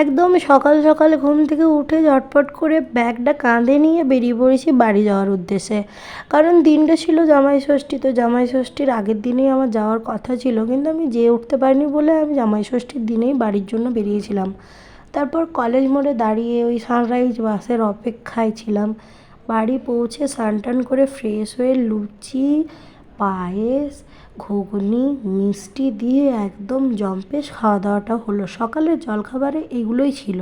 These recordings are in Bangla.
একদম সকাল সকাল ঘুম থেকে উঠে ঝটপট করে ব্যাগটা কাঁধে নিয়ে বেরিয়ে পড়েছি বাড়ি যাওয়ার উদ্দেশ্যে। কারণ দিনটা ছিল জামাই ষষ্ঠী, তো জামাই ষষ্ঠীর আগের দিনেই আমার যাওয়ার কথা ছিল, কিন্তু আমি যেয়ে উঠতে পারিনি বলে আমি জামাই ষষ্ঠীর দিনেই বাড়ির জন্য বেরিয়েছিলাম। তারপর কলেজ মোড়ে দাঁড়িয়ে ওই সানরাইজ বাসের অপেক্ষায় ছিলাম। বাড়ি পৌঁছে স্নান টান করে ফ্রেশ হয়ে লুচি পায়েস ঘুগনি মিষ্টি দিয়ে একদম জম্পেশ খাওয়া দাওয়াটা হলো। সকালের জলখাবারে এগুলোই ছিল।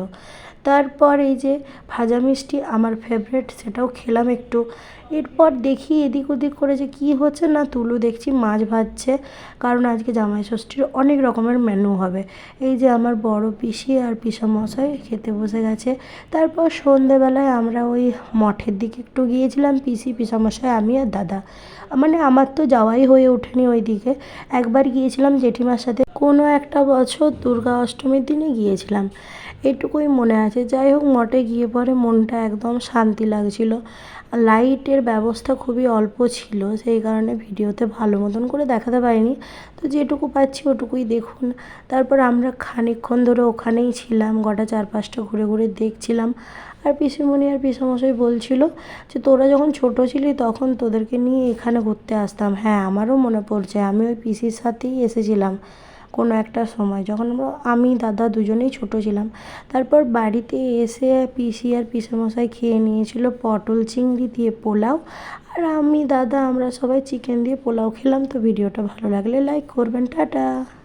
তারপর এই যে ভাজা মিষ্টি আমার ফেভারেট সেটাও খেলাম একটু। এরপর দেখি এদিক ওদিক করে যে কী হচ্ছে না, তুলু দেখছি মাছ ভাজছে, কারণ আজকে জামাই ষষ্ঠীর অনেক রকমের মেনু হবে। এই যে আমার বড় পিসি আর পিসামশাই খেতে বসে গেছে। তারপর সন্ধেবেলায় আমরা ওই মঠের দিকে একটু গিয়েছিলাম, পিসি পিসামশাই আমি আর দাদা। মানে আমার তো যাওয়াই হয়ে ওঠেনি ওই দিকে। একবার গিয়েছিলাম জেঠিমার সাথে, কোনো একটা বছর দুর্গা অষ্টমীর দিনে গিয়েছিলাম। এটুকুই মনে আছে যাই হোক, মঠে গিয়ে পরে মনটা একদম শান্তি লাগছিল। লাইটের ব্যবস্থা খুবই অল্প ছিল, সেই কারণে ভিডিওতে ভালো মতন করে দেখাতে পারিনি। তো যেটুকু পাচ্ছি ওটুকুই দেখুন। তারপর আমরা খানিকক্ষণ ধরে ওখানেই ছিলাম, গোটা চার পাঁচটা ঘুরে ঘুরে দেখছিলাম। আর পিসিমণি আর পিসামশাই বলছিল যে, তোরা যখন ছোটো ছিলি তখন তোদেরকে নিয়ে এখানে ঘুরতে আসতাম। হ্যাঁ আমারও মনে পড়ছে। আমি ওই পিসির সাথেই এসেছিলাম। কোনো একটা সময়। যখন আমরা, আমি, দাদা দুজনেই ছোট ছিলাম, তারপর বাড়িতে এসে পিসি আর পিসেমশাই খেয়ে নিয়েছিল পটল চিংড়ি দিয়ে পোলাও। আর আমি, দাদা, আমরা সবাই চিকেন দিয়ে পোলাও খেলাম। তো ভিডিওটা ভালো লাগলে লাইক করবেন। টাটা!